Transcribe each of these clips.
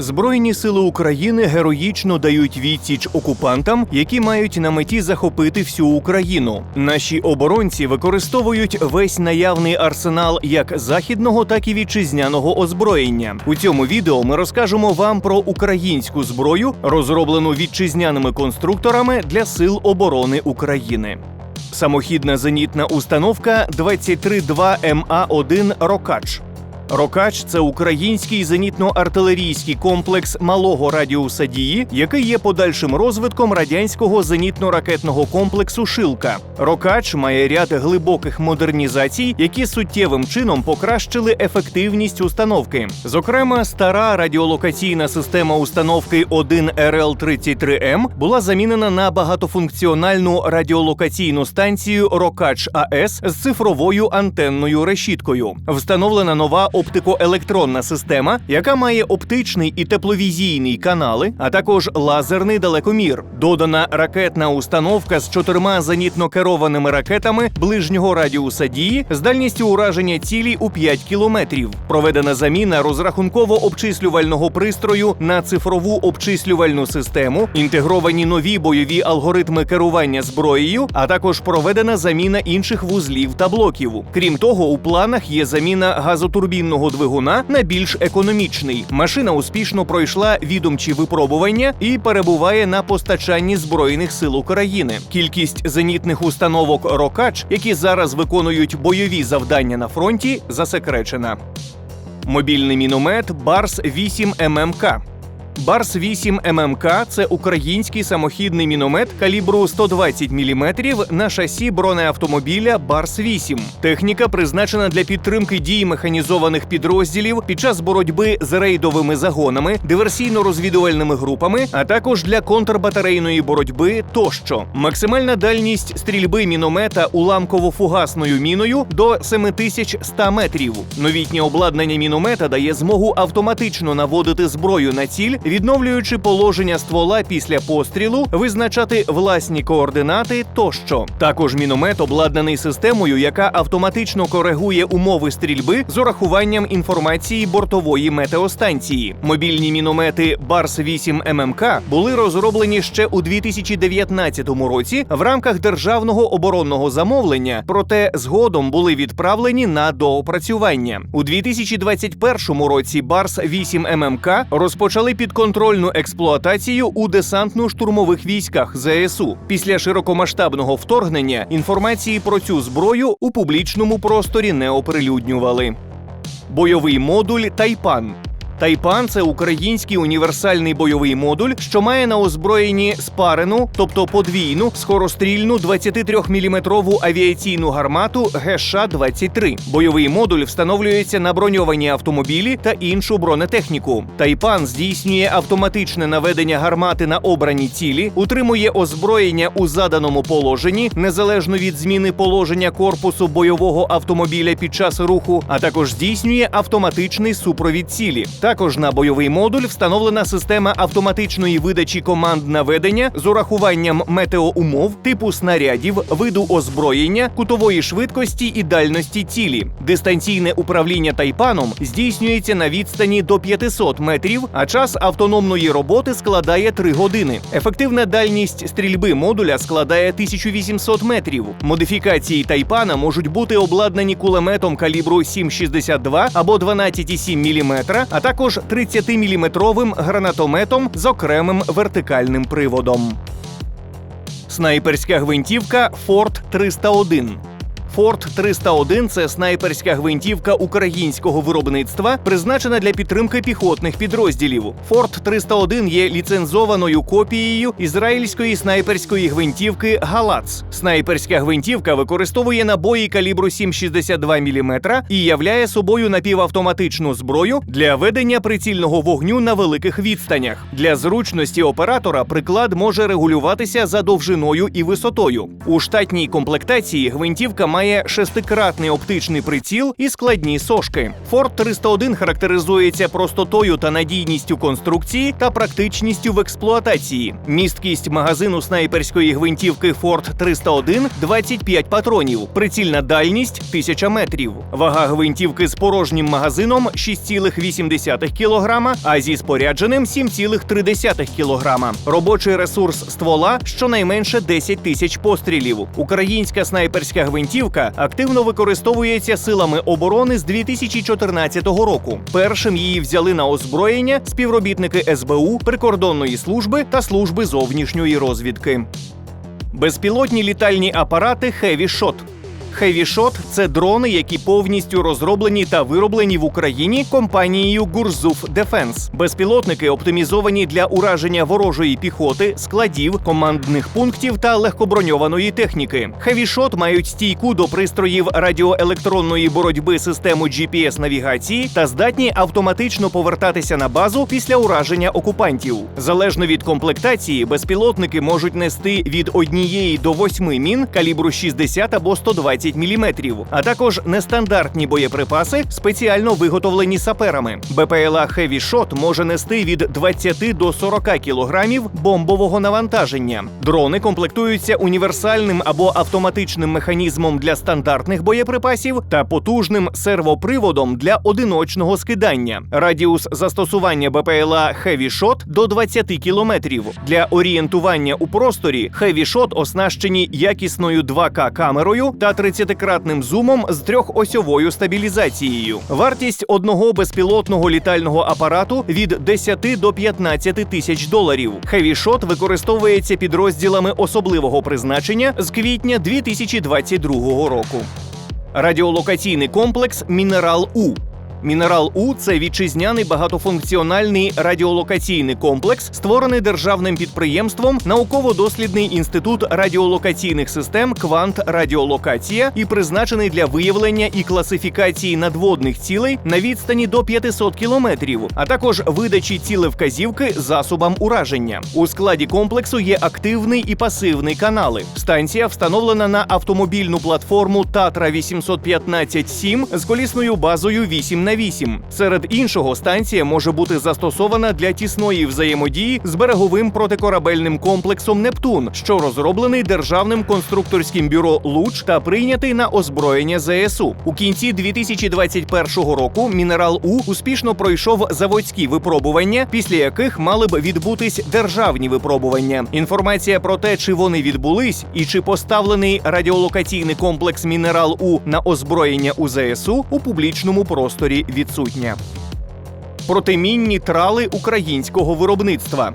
Збройні сили України героїчно дають відсіч окупантам, які мають на меті захопити всю Україну. Наші оборонці використовують весь наявний арсенал як західного, так і вітчизняного озброєння. У цьому відео ми розкажемо вам про українську зброю, розроблену вітчизняними конструкторами для сил оборони України. Самохідна зенітна установка 232 МА1 Рокач. Рокач це український зенітно-артилерійський комплекс малого радіуса дії, який є подальшим розвитком радянського зенітно-ракетного комплексу Шилка. Рокач має ряд глибоких модернізацій, які суттєвим чином покращили ефективність установки. Зокрема, стара радіолокаційна система установки 1 РЛ 33 М була замінена на багатофункціональну радіолокаційну станцію Рокач АС з цифровою антенною решіткою. Встановлена нова оптикоелектронна система, яка має оптичний і тепловізійний канали, а також лазерний далекомір. Додана ракетна установка з чотирма зенітно керованими ракетами ближнього радіуса дії з дальністю ураження цілі у 5 кілометрів. Проведена заміна розрахунково-обчислювального пристрою на цифрову обчислювальну систему, інтегровані нові бойові алгоритми керування зброєю, а також проведена заміна інших вузлів та блоків. Крім того, у планах є заміна газотурбінного двигуна на більш економічний. Машина успішно пройшла відомчі випробування і перебуває на постачанні збройних сил України. Кількість зенітних установок Рокач, які зараз виконують бойові завдання на фронті, засекречена. Мобільний міномет Барс 8 ММК. Барс 8 ММК це український самохідний міномет калібру 120 мм на шасі бронеавтомобіля Барс 8. Техніка призначена для підтримки дій механізованих підрозділів під час боротьби з рейдовими загонами, диверсійно-розвідувальними групами, а також для контрбатарейної боротьби тощо. Максимальна дальність стрільби міномета уламково-фугасною міною до 7100 метрів. Новітнє обладнання міномета дає змогу автоматично наводити зброю на ціль, відновлюючи положення ствола після пострілу, визначати власні координати тощо. Також міномет обладнаний системою, яка автоматично коригує умови стрільби з урахуванням інформації бортової метеостанції. Мобільні міномети Барс 8 ММК були розроблені ще у 2019 році в рамках державного оборонного замовлення, проте згодом були відправлені на доопрацювання. У 2021 році Барс 8 ММК розпочали підконтрольну експлуатацію у десантно-штурмових військах ЗСУ. Після широкомасштабного вторгнення інформації про цю зброю у публічному просторі не оприлюднювали. Бойовий модуль Тайпан. Тайпан це український універсальний бойовий модуль, що має на озброєнні спарену, тобто подвійну скорострільну 23-мм авіаційну гармату ГШ-23. Бойовий модуль встановлюється на броньовані автомобілі та іншу бронетехніку. Тайпан здійснює автоматичне наведення гармати на обрані цілі, утримує озброєння у заданому положенні, незалежно від зміни положення корпусу бойового автомобіля під час руху, а також здійснює автоматичний супровід цілі. Також на бойовий модуль встановлена система автоматичної видачі команд наведення з урахуванням метеоумов, типу снарядів, виду озброєння, кутової швидкості і дальності цілі. Дистанційне управління тайпаном здійснюється на відстані до 500 метрів, а час автономної роботи складає 3 години. Ефективна дальність стрільби модуля складає 1800 метрів. Модифікації тайпана можуть бути обладнані кулеметом калібру 7,62 або 12,7 мм, а також 30-мм гранатометом з окремим вертикальним приводом. Снайперська гвинтівка Форт 301 Форт 301 це снайперська гвинтівка українського виробництва, призначена для підтримки піхотних підрозділів. Форт 301 є ліцензованою копією ізраїльської снайперської гвинтівки Галац. Снайперська гвинтівка використовує набої калібру 7,62 мм і являє собою напівавтоматичну зброю для ведення прицільного вогню на великих відстанях. Для зручності оператора приклад може регулюватися за довжиною і висотою. У штатній комплектації гвинтівка має має шестикратний оптичний приціл і складні сошки. Форт 301 характеризується простотою та надійністю конструкції та практичністю в експлуатації. Місткість магазину снайперської гвинтівки Форт 301 – 25 патронів, прицільна дальність 1000 метрів. Вага гвинтівки з порожнім магазином 6,8 кг, а зі спорядженим 7,3 кг. Робочий ресурс ствола щонайменше 10 тисяч пострілів. Українська снайперська гвинтівка активно використовується силами оборони з 2014 року. Першим її взяли на озброєння співробітники СБУ, прикордонної служби та служби зовнішньої розвідки. Безпілотні літальні апарати Heavy Shot – це дрони, які повністю розроблені та вироблені в Україні компанією Гурзуф Дефенс. Безпілотники оптимізовані для ураження ворожої піхоти, складів, командних пунктів та легкоброньованої техніки. Shot мають стійку до пристроїв радіоелектронної боротьби систему GPS навігації та здатні автоматично повертатися на базу після ураження окупантів. Залежно від комплектації, безпілотники можуть нести від однієї до восьми мін калібру 60 або 120 мм, а також нестандартні боєприпаси, спеціально виготовлені саперами. БПЛА Heavy Shot може нести від 20 до 40 кілограмів бомбового навантаження. Дрони комплектуються універсальним або автоматичним механізмом для стандартних боєприпасів та потужним сервоприводом для одиночного скидання. Радіус застосування БПЛА Heavy Shot до 20 кілометрів. Для орієнтування у просторі Heavy Shot оснащені якісною 2К камерою та 30-кратним зумом з трьохосьовою стабілізацією. Вартість одного безпілотного літального апарату від 10 до 15 тисяч доларів. Хевішот використовується підрозділами особливого призначення з квітня 2022 року. Радіолокаційний комплекс Мінерал У. Мінерал У це вітчизняний багатофункціональний радіолокаційний комплекс, створений державним підприємством Науково-дослідний інститут радіолокаційних систем Квант Радіолокація і призначений для виявлення і класифікації надводних цілей на відстані до 500 кілометрів, а також видачі цілевказівки засобам ураження. У складі комплексу є активний і пасивний канали. Станція встановлена на автомобільну платформу Татра 815 7 з колісною базою 8 на 8. Серед іншого, станція може бути застосована для тісної взаємодії з береговим протикорабельним комплексом Нептун, що розроблений державним конструкторським бюро Луч та прийнятий на озброєння ЗСУ. У кінці 2021 року мінерал У успішно пройшов заводські випробування, після яких мали б відбутись державні випробування. Інформація про те, чи вони відбулись і чи поставлений радіолокаційний комплекс мінерал У на озброєння у ЗСУ у публічному просторі відсутня. Протимінні трали українського виробництва.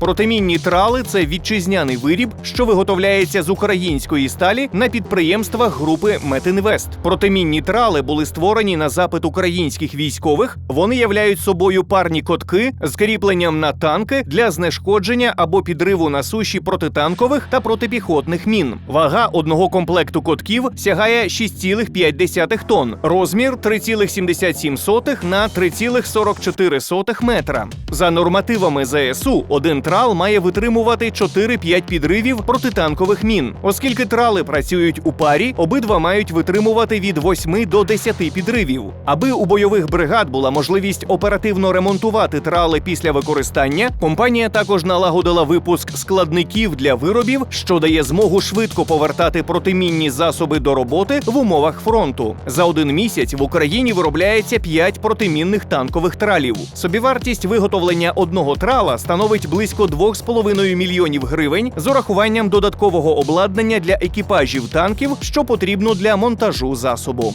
Протимінні трали це вітчизняний виріб, що виготовляється з української сталі на підприємствах групи Метинвест. Протимінні трали були створені на запит українських військових. Вони являють собою парні котки з кріпленням на танки для знешкодження або підриву на суші протитанкових та протипіхотних мін. Вага одного комплекту котків сягає 6,5 тонн, розмір 3,77 на 3,44 метра. За нормативами ЗСУ, один трал має витримувати 4-5 підривів протитанкових мін. Оскільки трали працюють у парі, обидва мають витримувати від 8 до 10 підривів. Аби у бойових бригад була можливість оперативно ремонтувати трали після використання, компанія також налагодила випуск складників для виробів, що дає змогу швидко повертати протимінні засоби до роботи в умовах фронту. За один місяць в Україні виробляється 5 протимінних танкових тралів. Собівартість виготовлення одного трала становить близько 2,5 мільйонів гривень з урахуванням додаткового обладнання для екіпажів танків, що потрібно для монтажу засобу.